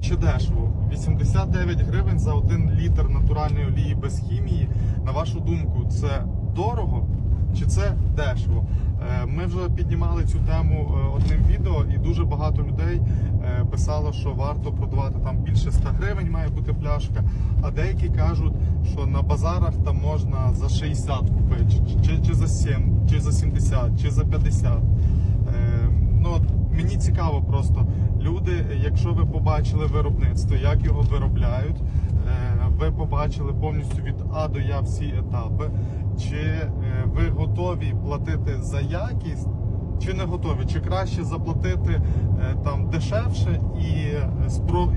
чи дешево? 89 гривень за 1 літр натуральної олії без хімії. На вашу думку, це дорого чи це дешево? Е, Ми вже піднімали цю тему е, одним відео, і дуже багато людей е, писало, що варто продавати там більше 100 гривень, має бути пляшка. А деякі кажуть, що на базарах там можна за 60 купити, чи, чи, чи за 7, чи за 70, чи за 50. Е, Ну, от мені цікаво просто люди, якщо ви побачили виробництво, як його виробляють, е, ви побачили повністю від А до Я всі етапи. Чи е, ви готові платити за якість, чи не готові? Чи краще заплатити е, там дешевше і,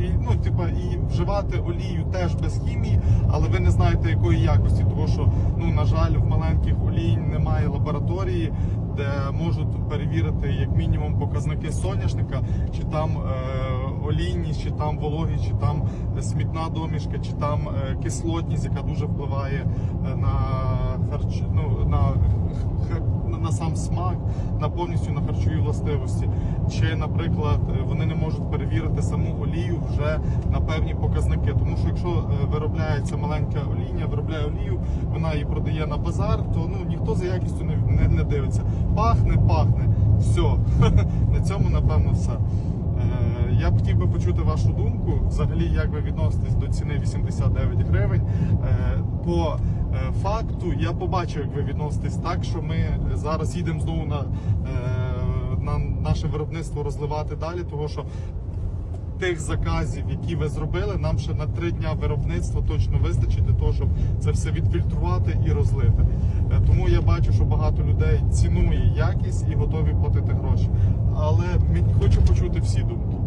і, ну, типа, і вживати олію теж без хімії, але ви не знаєте якої якості, тому що ну на жаль, в маленьких олій немає лабораторії, де можуть перевірити як мінімум показники соняшника, чи там е, олійність, чи там вологість, чи там смітна домішка, чи там е, кислотність, яка дуже впливає е, на харч... ну, на, на- на сам смак, на повністю на харчові властивості. Чи, наприклад, вони не можуть перевірити саму олію вже на певні показники. Тому що якщо е, виробляється маленька олію, вона її продає на базар, то ну ніхто за якістю не, не, не дивиться. Пахне, пахне. Все. На цьому напевно все. Е, Я б хотів би почути вашу думку. Взагалі, як ви відноситесь до ціни 89 гривень. Е, По е, факту я побачив, як ви відноситесь так, що ми зараз їдемо знову на, на наше виробництво розливати далі, тому що тих заказів, які ви зробили, нам ще на три дня виробництва точно вистачить для того, щоб це все відфільтрувати і розлити. Е, Тому я бачу, що багато людей цінує якість і готові платити гроші. Але хочу почути всі думки.